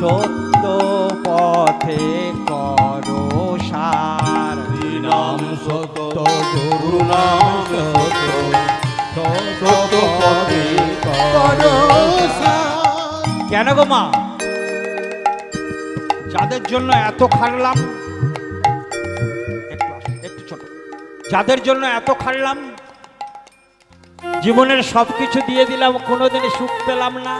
সত্য পথে করো সার। নাম সত্য গুরু নাম সত্য সত্য পথে করো কেন গো মা? যাদের জন্য এত খাটলাম একটু ছোট। যাদের জন্য এত খাটলাম জীবনের সব কিছু দিয়ে দিলাম কোনোদিন সুখ পেলাম না।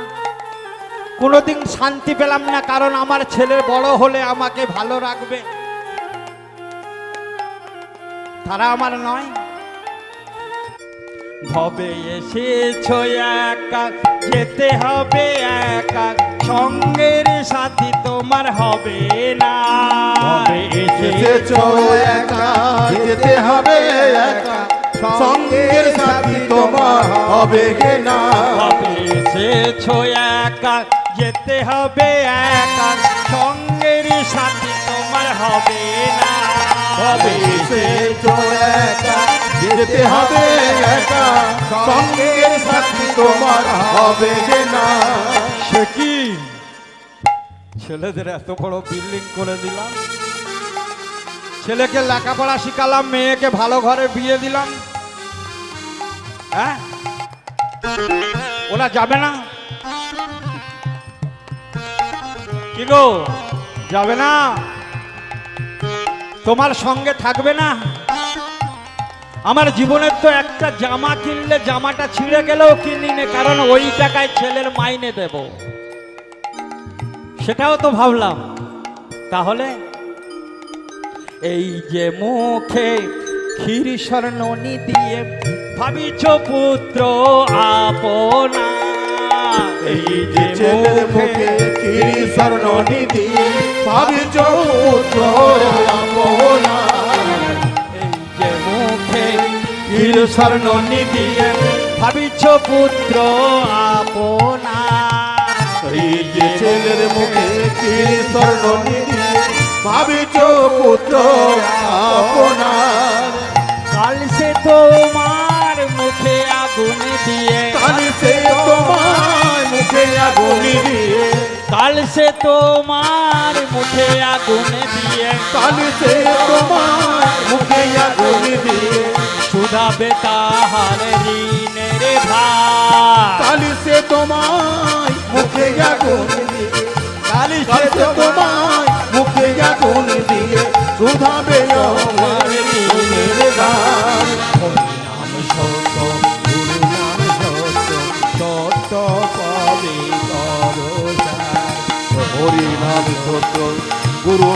কোনোদিন শান্তি পেলাম না কারণ আমার ছেলে বড় হলে আমাকে ভালো রাখবে। তারা আমার নয়। ভবে এসেছ একা যেতে হবে একা সঙ্গের সাথী তোমার হবে না। এসেছ একা যেতে হবে একা সঙ্গের সাথী তোমার হবে না। ভবে এসেছ একা যেতে হবে একা সঙ্গের সাথী তোমার হবে না। এসেছ একা যেতে হবে একা সঙ্গের সাথী তোমার হবে না। সে কি? ছেলেদের এত বড় বিল্ডিং করে দিলাম। ছেলেকে লেখাপড়া শিখালাম মেয়েকে ভালো ঘরে বিয়ে দিলাম। হ্যাঁ? ওরা যাবে না? কি গো? যাবে না? তোমার সঙ্গে থাকবে না? আমার জীবনের তো একটা জামা কিনলে জামাটা ছিঁড়ে গেলেও কিনি কারণ ওই টাকায় ছেলের মাইনে দেব। সেটাও তো ভাবলাম। তাহলে? এই যে মুখে ক্ষীর স্বর্ণনি দিয়ে ভাবিছ পুত্র, আপনা এই যে ছেলের মুখে ক্ষীর স্বর্ণনি দিয়ে ভাবিছ পুত্র আপনা এই যে মুখে ক্ষীর স্বর্ণনি দিয়ে ভাবিছ পুত্র আপনা এই যে ছেলের মুখে ক্ষীর স্বর্ণনি দিয়ে ভাবিছ পুত্র আপনার সে তোমার মুখে আগুন দিয়ে কালি সে তোমার মুখে আগুন দিয়ে সুধাবে তাহার ঋণের ভার কালি সে তোমায় মুখে আগুন দিয়ে কাল কালি সে তোমায় মুখে আগুন দিয়ে শুধাবে আমার ঋণের গান নাম গুরু সত্য পদে করো হরি নাম সত্য গুরু